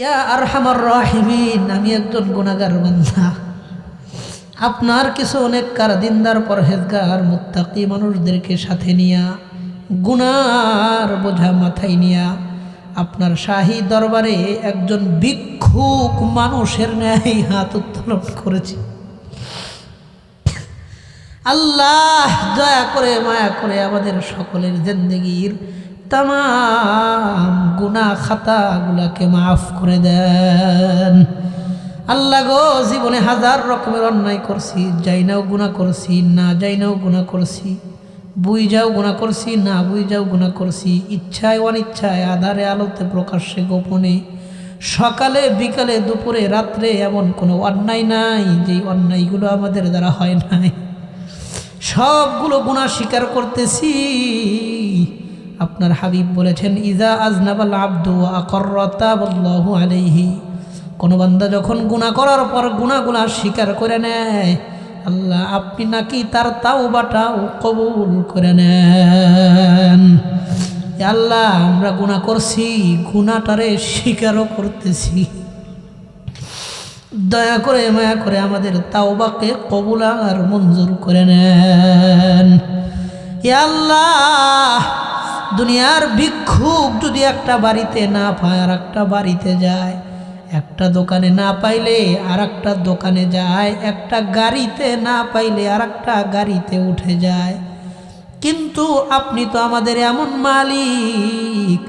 ইয়া আরহামার রাহিমিন, আমি একজন গুণাগার বান্ধা আপনার কিছু অনেক কার দিনদার পরহেজগার, মুত্তাকি মানুষদেরকে সাথে নিয়া, গুনার বোঝা মাথায় নিয়া, আপনার শাহী দরবারে একজন ভিক্ষুক মানুষের ন্যায় হাত উত্তোলন করেছি। আল্লাহ দয়া করে, মায়া করে আমাদের সকলের জিন্দগির তাম গুনা খাতাগুলাকে মাফ করে দেন। আল্লাহ গো, জীবনে হাজার রকমের অন্যায় করছি যাই নাও গুণা করছি, না যাই নাও গুণা করছি বুই যাও গুণা করছি, না বুই যাও গুণা করছি, ইচ্ছায় অনিচ্ছায় আধারে আলোতে প্রকাশ্যে গোপনে। সকালে, বিকালে, দুপুরে, রাত্রে এমন কোনো অন্যায় নাই, যেই অন্যায়গুলো আমাদের দ্বারা হয় নাই। সবগুলো গুণা স্বীকার করতেছি। আপনার হাবিব বলেছেন, ইজা আজনাবাল আব্দু আকর্রতাবল্লাহু আলাইহি। কোনো বান্দা যখন গুণা করার পর গুণাগুলা স্বীকার করে নেয়, আল্লাহ আপনি নাকি তার তাও বাটাও কবুল করে নেন। আল্লাহ, আমরা গুণা করছি গুণাটারে স্বীকারও করতেছি। দয়া করে, মায়া করে আমাদের তাওবাকে কবুল আর মঞ্জুর করে নেন। আল্লাহ দুনিয়ার ভিক্ষুক যদি একটা বাড়িতে না পায় আর একটা বাড়িতে যায়, একটা দোকানে না পাইলে আর একটা দোকানে যায়, একটা গাড়িতে না পাইলে আর একটা গাড়িতে উঠে যায়। কিন্তু আপনি তো আমাদের এমন মালিক,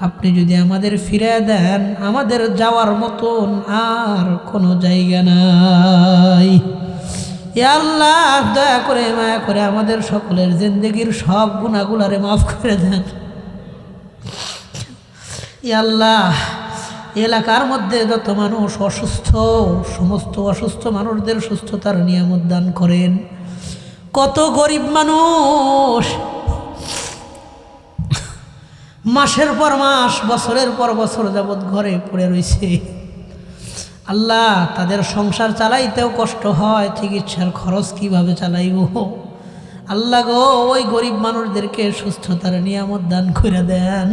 আপনি যদি আমাদের ফিরে দেন, আমাদের যাওয়ার মতন আর কোনো জায়গা নাই। আল্লাহ, দয়া করে, মায়া করে আমাদের সকলের জিন্দগির সব গুণাগুলারে মাফ করে দেন। আল্লাহ, এলাকার মধ্যে যত মানুষ অসুস্থ, সমস্ত অসুস্থ মানুষদের সুস্থতার নিয়ামত দান করেন। কত গরিব মানুষ মাসের পর মাস, বছরের পর বছর যাবৎ ঘরে পড়ে রয়েছে আল্লাহ, তাদের সংসার চালাইতেও কষ্ট হয়, চিকিৎসার খরচ কীভাবে চালাইব? আল্লাহ গো, ওই গরিব মানুষদেরকে সুস্থতার নিয়ামত দান করে দেন।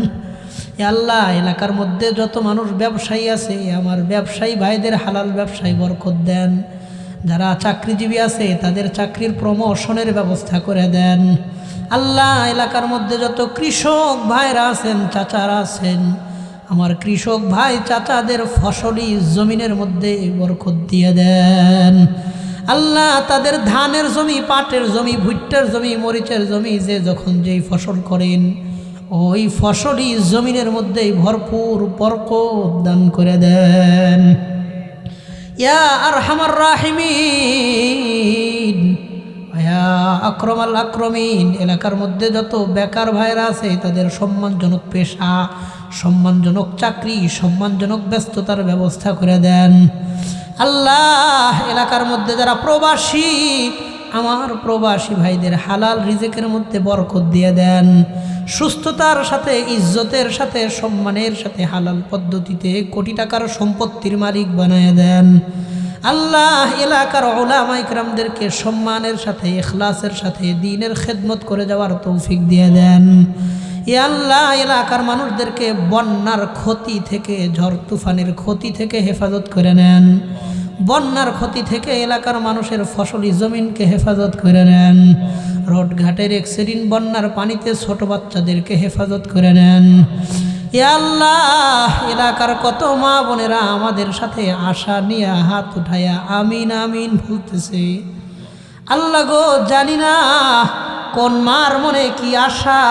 আল্লাহ, এলাকার মধ্যে যত মানুষ ব্যবসায়ী আছে, আমার ব্যবসায়ী ভাইদের হালাল ব্যবসায় বরকত দেন। যারা চাকরিজীবী আছে, তাদের চাকরির প্রমোশনের ব্যবস্থা করে দেন। আল্লাহ, এলাকার মধ্যে যত কৃষক ভাইরা আছেন, চাচারা আছেন আমার কৃষক ভাই চাচাদের ফসলি জমিনের মধ্যে বরকত দিয়ে দেন। আল্লাহ তাদের ধানের জমি, পাটের জমি, ভুট্টার জমি, মরিচের জমি, যে যখন যেই ফসল করেন, ওই ফসলি জমিনের মধ্যেই ভরপুর বরকত দান করে দেন। ইয়া আর হামার রাহিমিন। ইয়া আক্রমাল আক্রমিন, এলাকার মধ্যে যত বেকার ভাইরা আছে, তাদের সম্মানজনক পেশা, সম্মানজনক চাকরি, সম্মানজনক ব্যস্ততার ব্যবস্থা করে দেন। আল্লাহ, এলাকার মধ্যে যারা প্রবাসী, আমার প্রবাসী ভাইদের হালাল রিজেকের মধ্যে বরকত দিয়ে দেন। সুস্থতার সাথে, ইজ্জতের সাথে, সম্মানের সাথে হালাল পদ্ধতিতে কোটি টাকার সম্পত্তির মালিক বানায় দেন। আল্লাহ এলাকার ওলামা ইকরামদেরকে সম্মানের সাথে এখলাসের সাথে, দিনের খেদমত করে যাওয়ার তৌফিক দিয়ে দেন। এ আল্লাহ এলাকার মানুষদেরকে বন্যার ক্ষতি থেকে, ঝড় তুফানের ক্ষতি থেকে হেফাজত করে নেন। বন্যার ক্ষতি থেকে এলাকার মানুষের ফসলি জমিনকে হেফাজত করে নেন। রোডঘাটের এক্সিডেন্ট বন্যার পানিতে ছোট বাচ্চাদেরকে হেফাজত করে নেন। আল্লাহ, এলাকার কত মা বোনেরা আমাদের সাথে আশা নিয়ে হাত উঠাইয়া আমিন আমিন বলতেছে। আল্লাহ গো, জানি না কোন মার মনে কি আশা,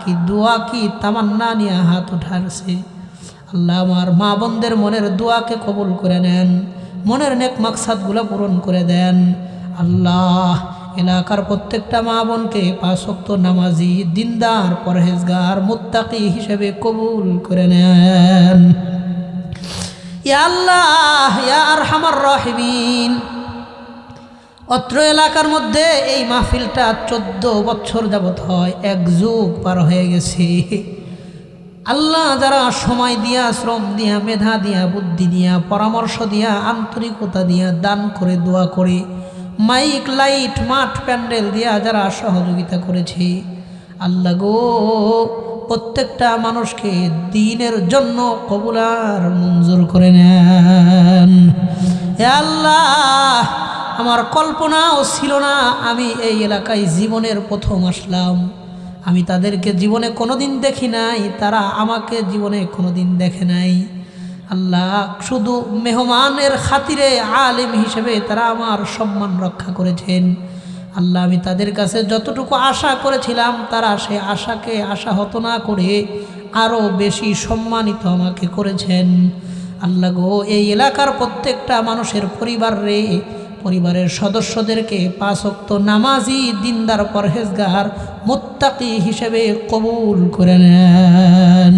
কি দোয়া, কি তামান্না নিয়ে হাত উঠারছে। আল্লাহ আমার মা বোনদের মনের দোয়াকে কবুল করে নেন, মনের নেক মাকসাদগুলো পূরণ করে দেন। আল্লাহ এলাকার প্রত্যেকটা মা বোনকে পাঁচক্ত নামাজি, দিনদার, পরহেজগার, মুত্তাকি হিসেবে কবুল করে নেন। অত্র এলাকার মধ্যে এই মাহফিলটা চোদ্দ বছর যাবৎ হয়, এক যুগ পার হয়ে গেছে। আল্লাহ যারা সময় দিয়া, শ্রম দিয়া, মেধা দিয়া, বুদ্ধি দিয়া, পরামর্শ দিয়া, আন্তরিকতা দিয়া দান করে, দোয়া করে মাইক, লাইট, মাঠ, প্যান্ডেল দিয়া যারা সহযোগিতা করেছে। আল্লাহ গো, প্রত্যেকটা মানুষকে দিনের জন্য কবুলার মঞ্জুর করে নেন। আল্লাহ, আমার কল্পনাও ছিল না আমি এই এলাকায় জীবনের প্রথম আসলাম। আমি তাদেরকে জীবনে কোনোদিন দেখি নাই, তারা আমাকে জীবনে কোনোদিন দেখে নাই। আল্লাহ, শুধু মেহমানের খাতিরে আলেম হিসেবে তারা আমার সম্মান রক্ষা করেছেন। আল্লাহ, আমি তাদের কাছে যতটুকু আশা করেছিলাম, তারা সে আশাকে আশা হত না করে আরও বেশি সম্মানিত আমাকে করেছেন। আল্লাহ গো, এই এলাকার প্রত্যেকটা মানুষের পরিবার রে, পরিবারের সদস্যদেরকে পাঁচক্ত নামাজি, দিনদার, পরহেজগার, মোত্তাকি হিসেবে কবুল করে নেন।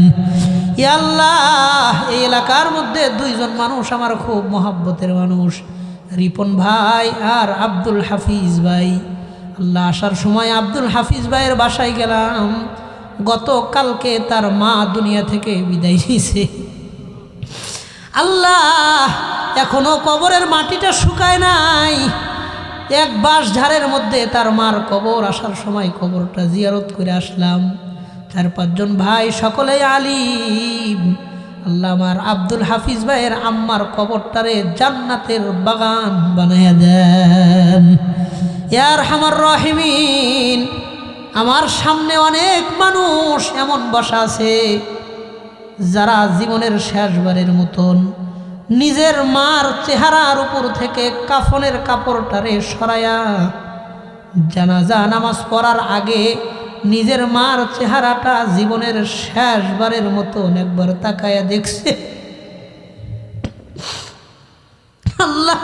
ইয়া আল্লাহ, এই এলাকার মধ্যে দুইজন মানুষ আমার খুব মহাব্বতের মানুষ। রিপন ভাই আর আব্দুল হাফিজ ভাই। আল্লাহ আসার সময় আব্দুল হাফিজ ভাইয়ের বাসায় গেলাম। গতকালকে তার মা দুনিয়া থেকে বিদায় নিয়েছে। আল্লাহ, এখনও কবরের মাটিটা শুকায় নাই। এক বাঁশ ঝাড়ের মধ্যে তার মার কবর আসার সময় কবরটা জিয়ারত করে আসলাম। চার পাঁচজন ভাই সকলেই আলিম। আল্লাহ আমার আব্দুল হাফিজ ভাইয়ের আম্মার কবরটারে জান্নাতের বাগান বানাইয়া দেন। ইয়ার হামার রহিমিন, আমার সামনে অনেক মানুষ এমন বসা আছে যারা জীবনের শেষবারের মতন নিজের মার চেহারার উপর থেকে কাফনের কাপড়টারে সরায়া জানাজা, নামাজ পড়ার আগে নিজের মার চেহারাটা জীবনের শেষবারের মতন একবার তাকায়া দেখছে। আল্লাহ,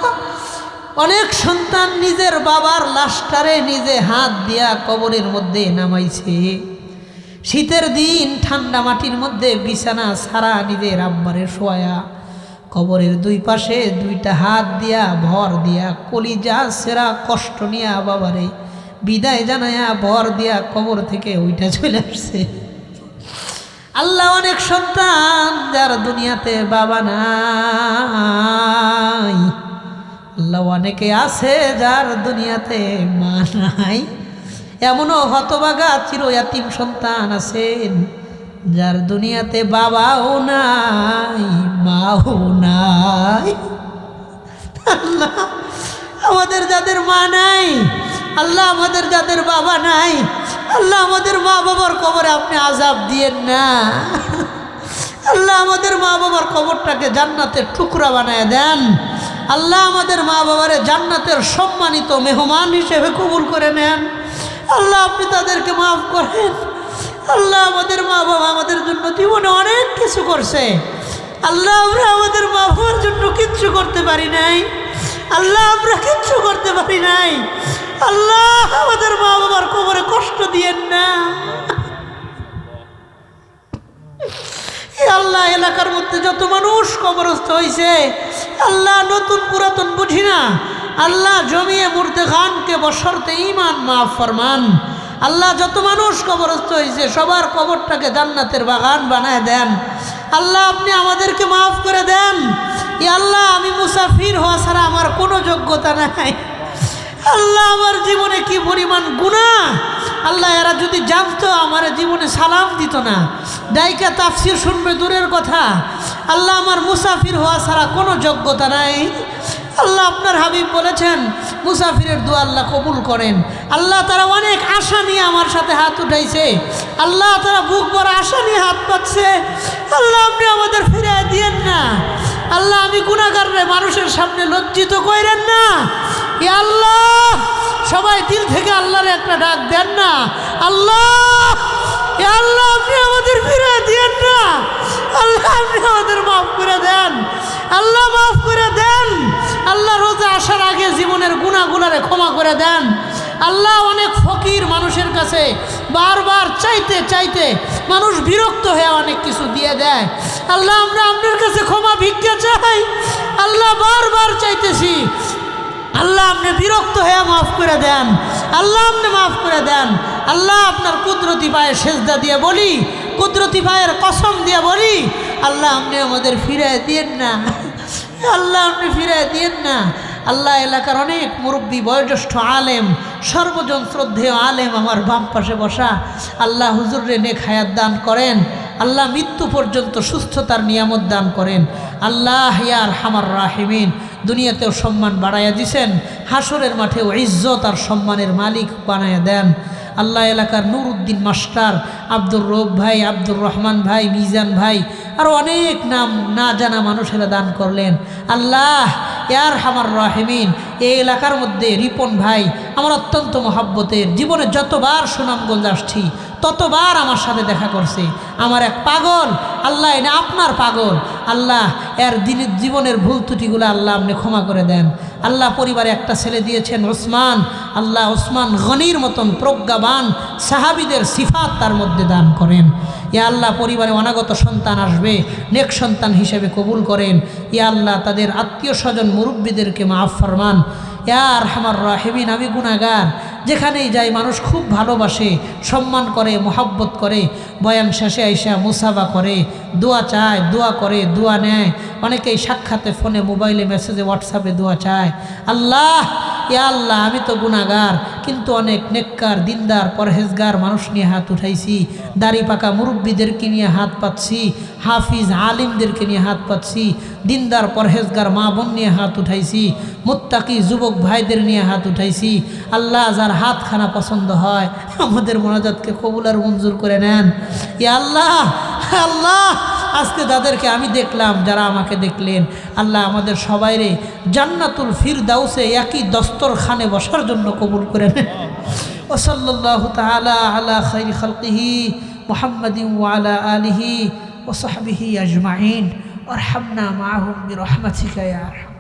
অনেক সন্তান নিজের বাবার লাশটারে নিজে হাত দিয়া কবরের মধ্যে নামাইছে। শীতের দিন ঠান্ডা মাটির মধ্যে বিছানা সারা নিজের আব্বারে শোয়া কবরের দুই পাশে দুইটা হাত দিয়া ভর দিয়া কলিজা সেরা কষ্ট নিয়া বাবারে বিদায় জানায়া ভর দিয়া কবর থেকে ওইটা চলে আসছে। আল্লাহ অনেক সন্তান যার দুনিয়াতে বাবা নাই। আল্লাহ অনেকে আছে যার দুনিয়াতে মা নাই। এমনও হতবাগা চির ইয়াতিম সন্তান আছেন যার দুনিয়াতে বাবাও নাই, মাও নাই। আল্লাহ, আমাদের যাদের মা নাই আল্লাহ আমাদের যাদের বাবা নাই, আল্লাহ আমাদের মা বাবার কবরে আপনি আজাব দিয়েন না। আল্লাহ আমাদের মা বাবার কবরটাকে জান্নাতের টুকরা বানায় দেন। আল্লাহ আমাদের মা বাবারে জান্নাতের সম্মানিত মেহমান হিসেবে কবুল করে নেন। আল্লাহ আপনি তাদেরকে মাফ করেন। আল্লাহ আমাদের মা বাবা আমাদের জন্য জীবনে অনেক কিছু করছে। আল্লাহ আমরা আমাদের মা বাবার জন্য কিচ্ছু করতে পারি নাই। আল্লাহ আমরা কিচ্ছু করতে পারি নাই। আল্লাহ, আমাদের মা বাবার কোমরে কষ্ট দিয়েন না। আল্লাহ, এলাকার মধ্যে যত মানুষ কবরস্থ হয়েছে আল্লাহ নতুন পুরাতন বুঝি না। আল্লাহ জমিয়ে মুর্দে খানকে বসরতে ইমান মাফ ফরমান। আল্লাহ যত মানুষ কবরস্থ হয়েছে সবার কবরটাকে জান্নাতের বাগান বানায় দেন। আল্লাহ, আপনি আমাদেরকে মাফ করে দেন। ই আল্লাহ, আমি মুসাফির হওয়া ছাড়া আমার কোনো যোগ্যতা নাই। আল্লাহ আমার জীবনে কি পরিমাণ গুণা আল্লাহ এরা যদি জানতো, আমার জীবনে সালাম দিত না। ডাইকা তাফসির শুনবে দূরের কথা। আল্লাহ আমার মুসাফির হওয়া ছাড়া কোনো যোগ্যতা নাই। আল্লাহ আপনার হাবিব বলেছেন, মুসাফিরের দোয়া আল্লাহ কবুল করেন। আল্লাহ তারা অনেক আশা নিয়ে আমার সাথে হাত উঠাইছে। আল্লাহ তারা বুক বড় আশা নিয়ে হাত পাচ্ছে আল্লাহ আপনি আমাদের ফিরে দিয়েন না। আল্লাহ আমি গুণাগারে মানুষের সামনে লজ্জিত করেন না। আল্লাহ, সবাই দিল থেকে আল্লাহর একটা ডাক দেন না। আল্লাহ আল্লাহ, আপনি আমাদের ফিরে দিয়েন না। আল্লাহ, আপনি আমাদের মাফ করে দেন। আল্লাহ, মাফ করে দেন। আল্লাহ রোজা আসার আগে জীবনের গুণাগুলারে ক্ষমা করে দেন। আল্লাহ অনেক ফকির মানুষের কাছে বারবার চাইতে চাইতে মানুষ বিরক্ত হয়ে অনেক কিছু দিয়ে দেয়। আল্লাহ, আমরা আপনার কাছে ক্ষমা ভিক্ষা চাই। আল্লাহ, বারবার চাইতেছি। আল্লাহ আপনি বিরক্ত হয়ে মাফ করে দেন। আল্লাহ আপনি মাফ করে দেন। আল্লাহ আপনার কুদরতি পায়ে সেজদা দিয়ে বলি, কুদরতি পায়ের কসম দিয়ে বলি, আল্লাহ আপনি আমাদের ফিরে দিয়েন না। আল্লাহ আপনি ফিরে দিয়েন না। আল্লাহ এলাকার অনেক মুরব্বী, বয়োজ্যেষ্ঠ আলেম, সর্বজন শ্রদ্ধেয় আলেম আমার বাম পাশে বসা। আল্লাহ হুজুর নেক হায়াত দান করেন। আল্লাহ মৃত্যু পর্যন্ত সুস্থতার নিয়ামত দান করেন। আল্লাহ ইয়ার হামার রাহিমিন। দুনিয়াতেও সম্মান বাড়াইয়া দিছেন হাসরের মাঠেও ইজ্জত আর সম্মানের মালিক বানাইয়া দেন। আল্লাহ এলাকার নুরুদ্দিন মাস্টার, আব্দুর রব ভাই, আব্দুর রহমান ভাই, মিজান ভাই, আর অনেক নাম না জানা মানুষেরা দান করলেন। আল্লাহ ইয়ার হামার রাহিমিন এই এলাকার মধ্যে রিপন ভাই, আমার অত্যন্ত মহাব্বতের, জীবনে যতবার সুনামগঞ্জ আসছি, ততবার আমার সাথে দেখা করছে। আমার এক পাগল, আল্লাহ এনে আপনার পাগল আল্লাহ, এর দিনের জীবনের ভুল ত্রুটিগুলো আল্লাহ আপনি ক্ষমা করে দেন। আল্লাহ পরিবারে একটা ছেলে দিয়েছেন ওসমান। আল্লাহ ওসমান গনির মতন প্রজ্ঞাবান সাহাবিদের সিফাত তার মধ্যে দান করেন। ইয়া আল্লাহ পরিবারে অনাগত সন্তান আসবে, নেক সন্তান হিসেবে কবুল করেন। ইয়া আল্লাহ তাদের আত্মীয় স্বজন মুরব্বীদেরকে মাফ ফরমান। ইয়ার হামার রাহেমিন, আমি গুণাগার যেখানেই যায় মানুষ খুব ভালোবাসে, সম্মান করে, মোহাব্বত করে। বয়ান শেষে আইসা মুসাফা করে, দোয়া চায়, দোয়া করে, দোয়া নেয়। অনেকেই সাক্ষাতে ফোনে, মোবাইলে, মেসেজে, হোয়াটসঅ্যাপে দোয়া চায়। আল্লাহ, ইয়া আল্লাহ, আমি তো গুণাগার কিন্তু অনেক নেককার দিনদার পরহেজগার মানুষ নিয়ে হাত উঠাইছি। দাড়ি পাকা মুরব্বীদেরকে নিয়ে হাত পাচ্ছি হাফিজ আলিমদেরকে নিয়ে হাত পাচ্ছি দিনদার পরহেজগার মা বোন নিয়ে হাত উঠাইছি, মুত্তাকি যুবক ভাইদের নিয়ে হাত উঠাইছি। আল্লাহ যার হাত খানা পছন্দ হয়, আমাদের মোনাজাতকে কবুল আর মঞ্জুর করে নেন। ইয়া আল্লাহ আল্লাহ! আজকে যাদেরকে আমি দেখলাম, যারা আমাকে দেখলেন। আল্লাহ আমাদের সবাইরে জান্নাতুল ফির দাউসে একই দস্তর খানে বসার জন্য কবুল করে নেন। ওসল্লাহ তালা আলা খৈর খালকিহি মোহাম্মদ ওয়ালা আলিহি ওসহাবিহি আজমাইন। ওরহামনা মাহুম আরহাম।